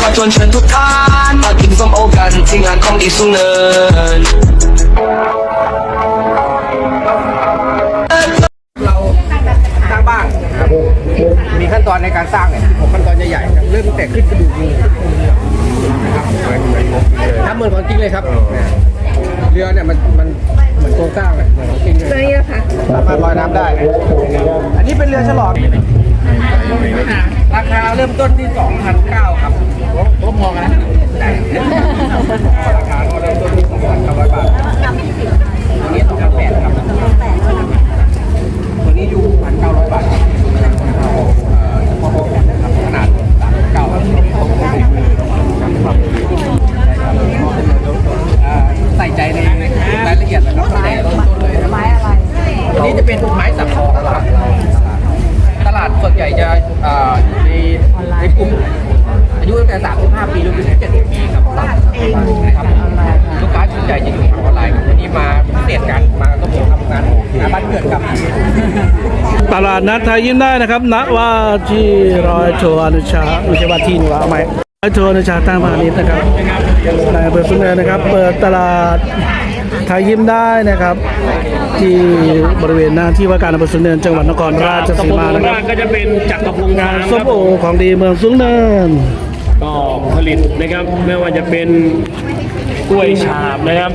ขอชวนเชิญทุกท่านมากินส้มโอกันที่งานของดีสูงเนินเราสร้างบ้านครับมีขั้นตอนในการสร้างเนี่ยหกขั้นตอนใหญ่ๆครับเริ่มตั้งแต่ขึ้นกระดูกงูนะครับทำเหมือนของจริงเลยครับเรือเนี่ยมันมันเหมือนโครงสร้างเลยเหมือนของจริงเลยนี่นะคะสามารถลอยน้ำได้ อันนี้เป็นเรือฉลองราคาเริ่มต้นที่2,009ครับ ผมมองนะราคาก็เริ่มต้นที่2,900บาทอันนี้2,800ครับตัวนี้อยู่1,900บาทครับขนาด3,900อ่าใส่ใจในรายละเอียดนะครับตั้งแต่ต้นเลยไม้อะไรนนี้จะเป็นไม้สับตลาดตลาดส่วนใหญ่จะอ่าอยู่ในในกลุ่ม อายุตั้งแต่ 35 ปีจนถึง70 ปีครับครับลูกค้าส่วนใหญ่จะอยู่ทางออนไลน์วันนี้มาพิเศษกันมาก็ผมทำงานงานบ้านเกิดครับ ตลาดนัดไทยยิ้มได้นะครับณว่าที่ร้อยโทอนุชาไม่ใช่ว่าทีนว่าไหมร้อยโทอนุชาตั้งพาณิชย์นะครับในอำเภอสุนเนินนะครับ เปิดตลาดไทยยิ้มได้นะครับ ที่บริเวณหน้าที่ว่าการอำเภอสุนเนินจังหวัดนครราชสีมานะครับก็จะเป็นจักรพงศ์งามคส้มโอของดีเมืองสุนเนิน ก็ผลิตนะครับไม่ว่าจะเป็นกล้วยฉาบนะครับ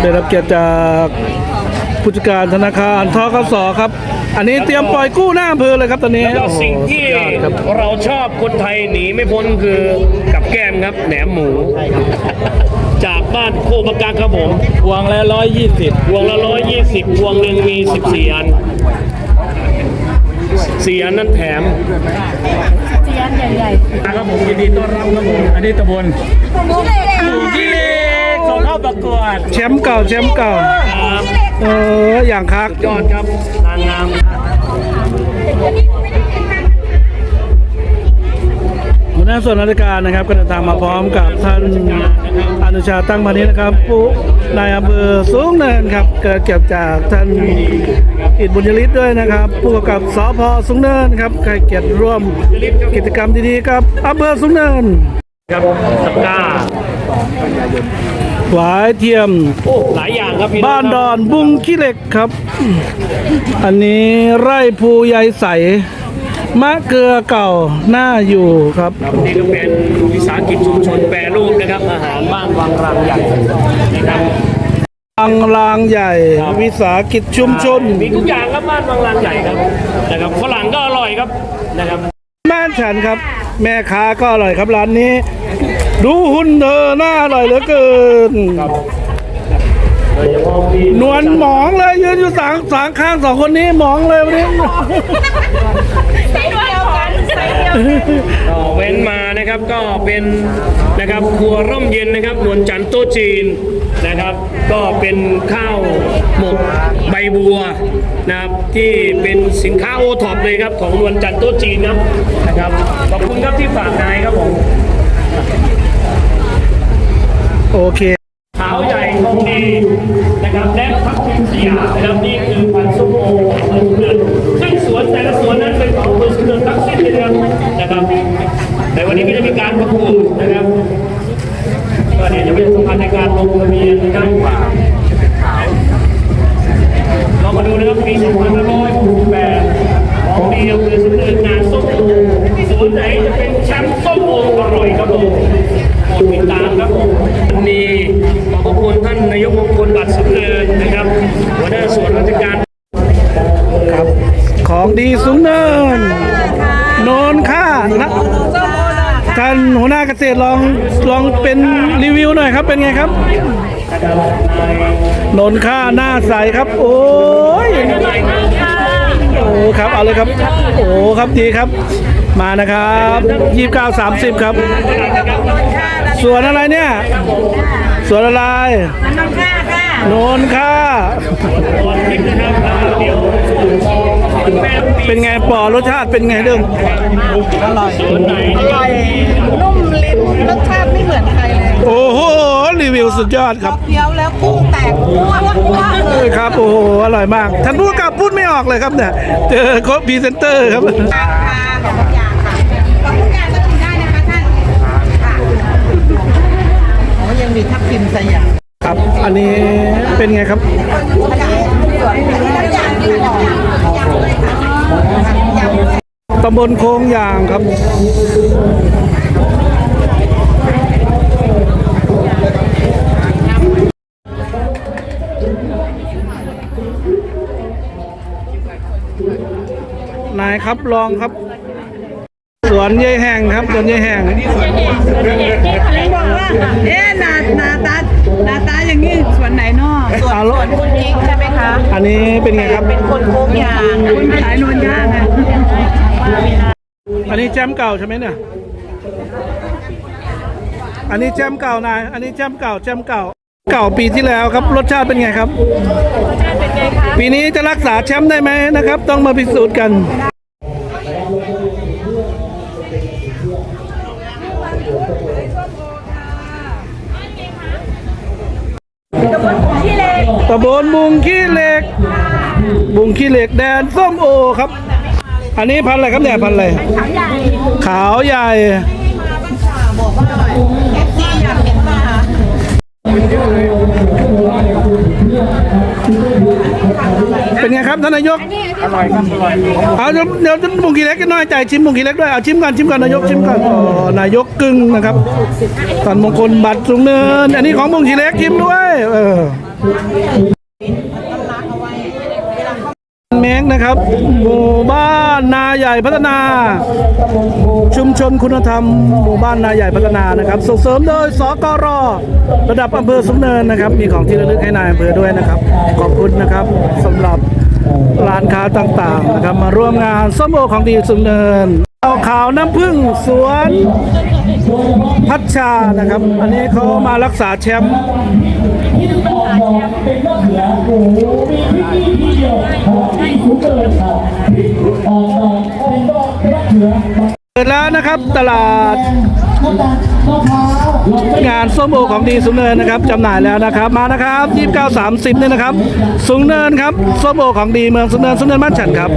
ได้รับเกียรติจากผู้จัดการธนาคารทกสครับ อันนี้เตรียมปล่อยกู้หน้าอำเภอเลยครับตอนนี้แล้วก็โอ้โหสิ่งที่สุดยอดครับเราชอบคนไทยหนีไม่พ้นคือกับแก้มครับแหนมหมู จากบ้านโคกประการครับผมพวงละร้อยยี่สิบพวงละร้อยยี่สิบพวงหนึ่งมีสิบสี่อันสี่อันนั้นแถม เจียนใหญ่ครับผมยินดีต้อนรับครับผมอันนี้ตะบนๆมุกเลยค่ะยี่เล็กส่งเข้าประกวดแชมป์เก่าแชมป์เก่า ครับเอออย่างคักยอดครับนางงามหัวหน้าส่วนราชการนะครับก็เดินทางมาพร้อมกับท่านอนุ ชาตั้งมานี้นะครับผู้นายอำเภอสูงเนินครับ เกิดเก็บจากท่านอิดบุญยฤทธิ์ด้วยนะครับ ผู้กำกับสพสูงเนินครับใครเกียรติร่วมกิจกรรมดีๆกับอำเภอสูงเนินครับตะกร้าหวายเทียมโอ้หลายอย่างครับพี่บ้านดอนบุงขี้เหล็กครับ อันนี้ไร่ภูยายใส มะเกลือเก่าหน้าอยู่ครับ ครับนี่ก็เป็นวิสาหกิจชุมชนแปรรูปนะครับ อาหารบ้านวังรังใหญ่นะครับอังลางใหญ่ วิสาหกิจชุมชน มีทุกอย่างครับบ้านวังรังใหญ่ครับนะครับฝรั่งก็อร่อยครับนะครับบ้านฉันครับ แม่ค้าก็อร่อยครับร้านนี้ ดูหุ่นเธอหน้าอร่อยเหลือเกินโดยเฉพาะพี่นวลหมองเลยยืนอยู่สางสางข้างสองคนนี้หมองเลยวันนี้ใส่เดียวกัน ใส่เดียวกันก็เว้นมานะครับก็เป็นนะครับครัวร่มเย็นนะครับนวลจันทร์โต๊ะจีนนะครับ ก็เป็นข้าวหมกใบบัวนะครับที่เป็นสินค้าโอท็อปเลยครับของนวลจันทร์โต๊ะจีนครับนะครับขอบคุณครับที่ฝากนายครับผมโอเคเท้าใหญ่ทองดีนะครับและพักพิมพ์สยามนะครับนี่คือพันธุ์ส้มโอของอำเภอสุนเนินซึ่งสวนแต่ละสวนนั้น การลงทะเบียนนะครับเรามาดูนะครับปี2568ของดีอำเภอสุนเนินงานส้มโอสวนไหนจะเป็นแชมป์ส้มโออร่อยครับผมโปรดติดตามครับผมวันนี้ขอบพระคุณท่านนายกมงคลบัตรสุนเนินนะครับหัวหน้าส่วนราชการของดีสูงเนิน โนนค่านะ ท่านหัวหน้าเกษตรลองลองเป็นรีวิวหน่อยครับเป็นไงครับโนนค่าหน้าใสครับ โอ้ยโอ้ครับเอาเลยครับ โอ้ครับดีครับ มานะครับยี่สิบเก้าสามสิบครับสวนอะไรเนี่ยสวนอะไรน้องค่าค่ะโนนค่า เป็นไงปอรสชาติเป็นไงเดิมอร่อยอร่อยนุ่มลิ้นรสชาติไม่เหมือนใครเลย โอ้โหรีวิวสุดยอดครับเคี้ยวแล้วกุ้งแตกอ้วนอ้วเลยครับโอ้โหอร่อยมากท่านผู้กำกับพูดไม่ออกเลยครับเนี่ยเจอโค้ชพรีเซนเตอร์ครับยังมีทับทิมสยามครับ อันนี้เป็นไงครับ ตำบลโค้งยางครับนายครับลองครับ สวนยายแห่งครับสวนยายแห่งบอกว่าเอ๊ะหนาหนาตาหนาตาอย่างนี้ส่วนไหนเนาะสวนสวนคุณกิ๊กใช่ไหมคะ อันนี้เป็นไงครับเป็นคนโค้งยางคนขายนวลย่างอะ อันนี้แจมเก่าใช่ไหมเนี่ย อันนี้แจมเก่านาย อันนี้แจมเก่าแจมเก่า เก่าปีที่แล้วครับ รสชาติเป็นไงครับ ปีนี้จะรักษาแชมป์ได้ไหมนะครับ ต้องมาพิสูจน์กันตะบนบุงขี้เหล็ก บุงขี้เหล็กแดนส้มโอครับ อันนี้พันธุ์อะไรครับเนี่ยพันธุ์อะไรขาวใหญ่เป็นไงครับท่านนายก อร่อยครับอร่อยเอาเดี๋ยวเดี๋ยวบุงกีเล็กกันหน่อยจ่ายชิมบุงกีเล็กด้วย เอาชิมก่อนชิมก่อนนายกชิมก่อนอ๋อนายกกึ่งนะครับตอนมงคลบัตรสูงเนิน อันนี้ของบุงกีเล็กชิมด้วย เออ เม้งนะครับ หมู่บ้านนาใหญ่พัฒนา ชุมชนคุณธรรม หมู่บ้านนาใหญ่พัฒนานะครับ ส่งเสริมโดยสกรระดับอำเภอสุนเนินนะครับ มีของที่ระลึกให้นายอำเภอด้วยนะครับ ขอบคุณนะครับสำหรับร้านค้าต่างๆนะครับ มาร่วมงานส้มโอของดีสุนเนินเอาขาวน้ำผึ้งสวนพัชชานะครับ อันนี้เขามารักษาแชมป์ ที่หนึ่งออกดอกเป็นมะเขือโอ้โหมีที่นี่ที่เดียวของที่คุ้มเลยครับออกดอกเป็นมะเขือเปิดแล้วนะครับตลาดงานส้มโอของดีสูงเนินนะครับจำหน่ายแล้วนะครับ มานะครับยี่สิบเก้าสามสิบเนี่ยนะครับสูงเนินครับส้มโอของดีเมืองสูงเนินสูงเนินบ้านฉันครับ